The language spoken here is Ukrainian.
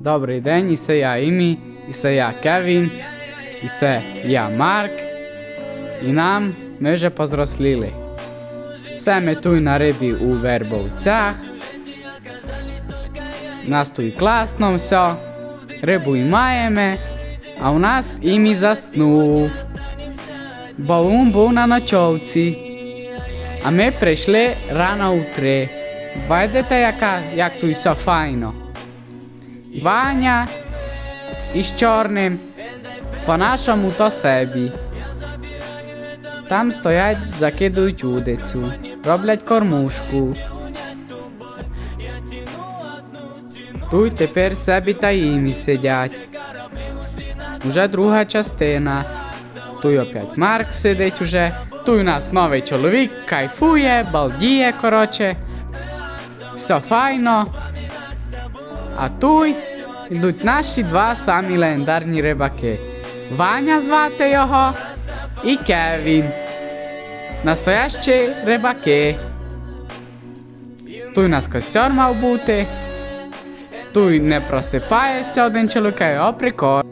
Добрий день, і це я Імі, і це я Кевін, і це я Марк. І нам ми вже позросліли. Це ми тут на рибі у Вербовцях. Нас тут класно все. Рибу і маємо, а у нас Імі заснув. Він був на ночовці. А ми прийшли рано у три. Бачите, як тут все файно. Ваня із чорним, по-нашому то собі. Там стоять, закидують удицю, роблять кормушку. Тут тепер собі та імі сидять. Уже друга частина. Тут опять Марк сидить уже. Тут у нас новий чоловік, кайфує, балдіє, короче. Все файно. А тут йдуть наші два самі легендарні рибаки. Ваня звати його і Кевін. Настоящі рибаки. Тут у нас костер мав бути. Тут не просипається один чоловік, о прикол.